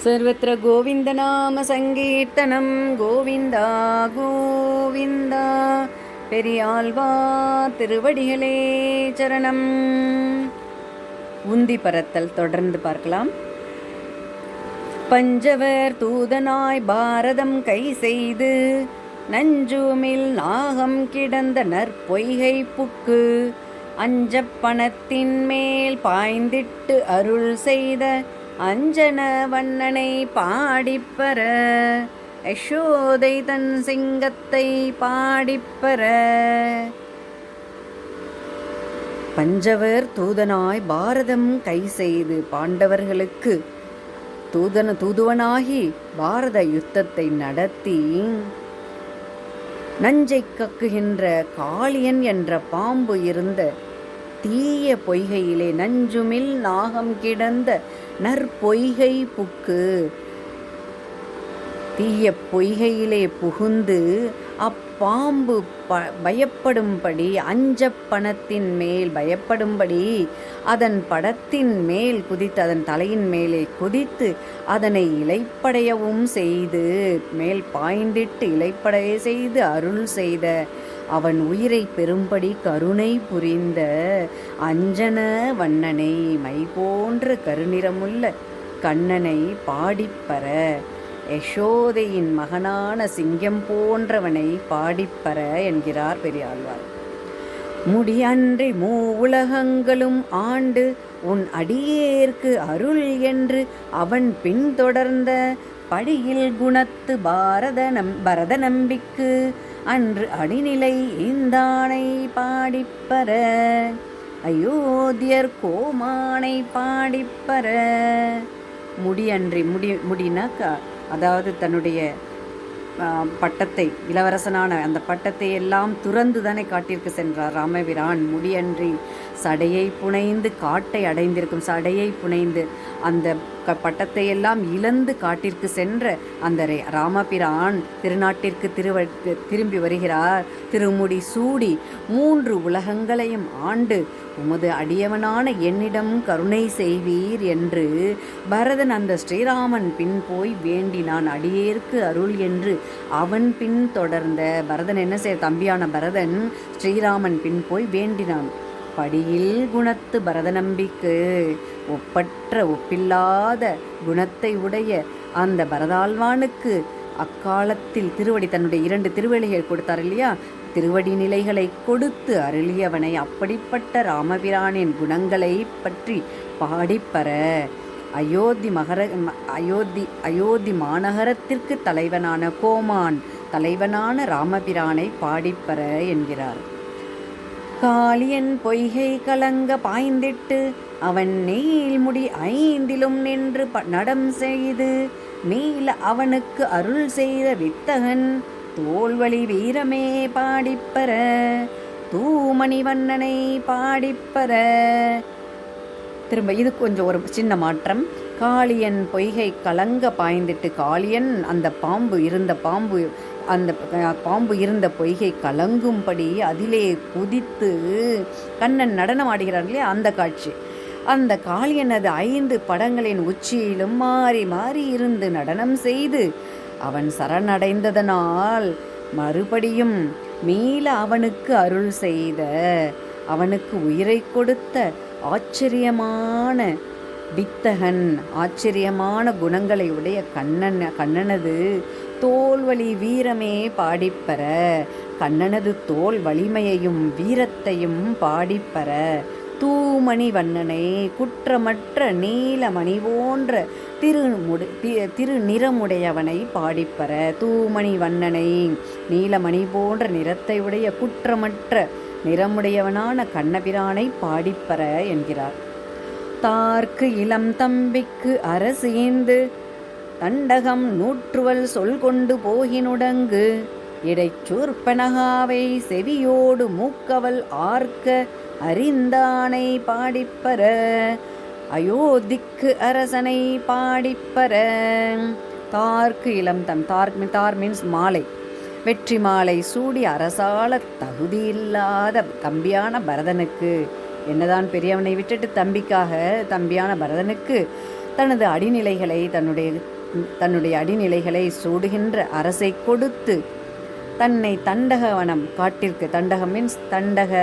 सर्वत्र गोविन्दनामसङ्कीर्तनं गोविन्दा கோவிந்தா பெரியாழ்வா திருவடிகளே சரணம் உந்தி பரத்தல் தொடர்ந்து பார்க்கலாம் பஞ்சவர் தூதனாய் பாரதம் கை செய்து நஞ்சுமில் நாகம் கிடந்த நற்பொய்கை புக்கு அஞ்சப் பணத்தின் மேல் பாய்ந்திட்டு அருள் செய்த அஞ்சன வண்ணனை பாடிப்பர யசோதை தன் சிங்கத்தை பாடிப்பர பஞ்சவர் தூதனாய் பாரதம் கை செய்து பாண்டவர்களுக்கு தூதன தூதுவனாகி பாரத யுத்தத்தை நடத்தி நஞ்சை கக்குகின்ற காளியன் என்ற பாம்பு இருந்த தீய பொய்கையிலே நஞ்சுமில் நாகம் கிடந்த நற்பொய்கை புக்கு. தீய பொய்கையிலே புகுந்து அப்பாம்பு ப பயப்படும்படி அஞ்ச பணத்தின் மேல் பயப்படும்படி அதன் படத்தின் மேல் குதித்து அதன் தலையின் மேலே குதித்து அதனை இலைப்படையவும் செய்து மேல் பாய்ந்திட்டு இலைப்படைய செய்து அருள் செய்த அவன் உயிரை பெறும்படி கருணை புரிந்த அஞ்சன வண்ணனை மை போன்ற கருநிறமுள்ள கண்ணனை பாடிப்பற யசோதையின் மகனான சிங்கம் போன்றவனை பாடிப்பற என்கிறார் பெரியாழ்வார். முடியன்றி மூ உலகங்களும் ஆண்டு உன் அடியேற்கு அருள் என்று அவன் பின்தொடர்ந்த படியில் குணத்து பாரத நம் பரத நம்பிக்கு அன்று அடிநிலை இந்தானை பாடிப்பற அயோத்தியர் கோமானை பாடிப்பற முடியன்றி முடி முடினாக்கா அதாவது தன்னுடைய பட்டத்தை இளவரசனான அந்த பட்டத்தை எல்லாம் துறந்து தானே காட்டிற்கு சென்றார் ராமபிரான். முடியன்றி சடையை புனைந்து காட்டை அடைந்திருக்கும் சடையை புனைந்து அந்த க பட்டத்தையெல்லாம் இழந்து காட்டிற்கு சென்ற அந்த ராமபிரான் திருநாட்டிற்கு திருவ திரும்பி வருகிறார். திருமுடி சூடி மூன்று உலகங்களையும் ஆண்டு உமது அடியவனான என்னிடம் கருணை செய்வீர் என்று பரதன் அந்த ஸ்ரீராமன் பின் போய் வேண்டினான் அடியேற்கு அருள் என்று அவன் பின் தொடர்ந்த பரதன் என்ன செய்ய தம்பியான பரதன் ஸ்ரீராமன் பின் போய் வேண்டினான். படியில் குணத்து பரதநம்பிக்கு ஒப்பற்ற ஒப்பில்லாத குணத்தை உடைய அந்த பரதாழ்வானுக்கு அக்காலத்தில் திருவடி தன்னுடைய இரண்டு திருவடிகள் கொடுத்தார் இல்லையா? திருவடி நிலைகளை கொடுத்து அருளியவனை அப்படிப்பட்ட ராமபிரானின் குணங்களை பற்றி பாடிப்பற அயோத்தி மகர அயோத்தி அயோத்தி மாநகரத்திற்கு தலைவனான கோமான் தலைவனான ராமபிரானை பாடிப்பற என்கிறார். காளியன் பொய்கை கலங்க பாய்ந்திட்டு அவன் நீள்முடி ஐந்திலும் நின்று நடம் செய்து நீல அவனுக்கு அருள் செய்த வித்தகன் தோல்வழி வீரமே பாடிப்பற தூமணி வண்ணனை பாடிப்பற திரும்ப இது கொஞ்சம் ஒரு சின்ன மாற்றம். காளியன் பொய்கை கலங்க பாய்ந்துட்டு காளியன் அந்த பாம்பு இருந்த பாம்பு அந்த பாம்பு இருந்த பொய்கை கலங்கும்படி அதிலே குதித்து கண்ணன் நடனம் ஆடுகிறார்களே இல்லையா? அந்த காட்சி. அந்த காளியனது ஐந்து படங்களின் உச்சியிலும் மாறி மாறி இருந்து நடனம் செய்து அவன் சரணடைந்ததனால் மறுபடியும் மீள அவனுக்கு அருள் செய்த அவனுக்கு உயிரை கொடுத்த ஆச்சரியமான வித்தகன் ஆச்சரியமான குணங்களை உடைய கண்ணன் கண்ணனது தோல்வழி வீரமே பாடிப்பற கண்ணனது தோல் வலிமையையும் வீரத்தையும் பாடிப்பற தூமணி வண்ணனை குற்றமற்ற நீலமணி போன்ற திருமுடு திரு நிறமுடையவனை பாடிப்பற தூமணி வண்ணனை நீலமணி போன்ற நிறத்தை உடைய குற்றமற்ற நிறமுடையவனான கண்ணபிரானை பாடிப்பற என்கிறார். தார்க்கு இளம் தம்பிக்கு அரசேந்து தண்டகம் நூற்றுவல் சொல் கொண்டு போகினுடங்கு. இடைச்சூர்பனகாவை செவியோடு மூக்கவல் ஆர்க்க அறிந்தானை பாடிப்பற அயோத்திக்கு அரசனை பாடிப்பற தார்க்கு இளம் தம் தார் தார் மீன்ஸ் மாலை. வெற்றி மாலை சூடி அரசால தகுதியில்லாத தம்பியான பரதனுக்கு என்னதான் பெரியவனை விட்டுட்டு தம்பிக்காக தம்பியான பரதனுக்கு தனது அடிநிலைகளை தன்னுடைய தன்னுடைய அடிநிலைகளை சூடுகின்ற அரசை கொடுத்து தன்னை தண்டகவனம் காட்டிற்கு தண்டகம் மீன்ஸ் தண்டக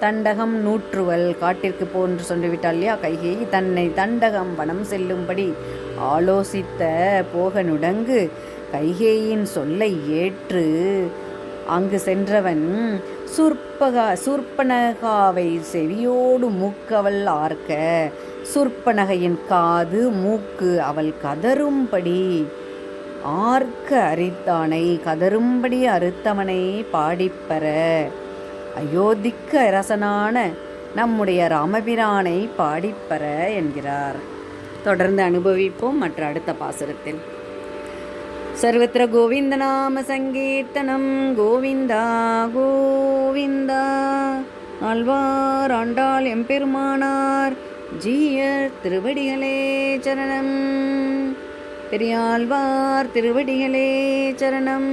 தண்டகம் நூற்றுவல் காட்டிற்கு போன்று சொல்லிவிட்டால் இல்லையா? கைகேயி தன்னை தண்டகம் வனம் செல்லும்படி ஆலோசித்த போகனுடங்கு கைகேயின் சொல்லை ஏற்று அங்கு சென்றவன் சுர்ப்பகா சூர்ப்பனகாவை செவியோடு மூக்கவள் ஆர்க்க சூர்ப்பனகையின் காது மூக்கு அவள் கதரும்படி ஆர்க்க அரித்தானை கதரும்படி அறுத்தவனை பாடிப்பற அயோத்திக்க அரசனான நம்முடைய ராமபிரானை பாடிப்பற என்கிறார். தொடர்ந்து அனுபவிப்போம் மற்ற அடுத்த பாசுரத்தில். सर्वत्र गोविन्दनामसङ्कीर्तनं गोविन्दा गोविन्दा ஆழ்வார் ஆண்டாள் எம்பெருமானார் ஜீயர் திருவடிகளே சரணம் பெரியாழ்வார் திருவடிகளே சரணம்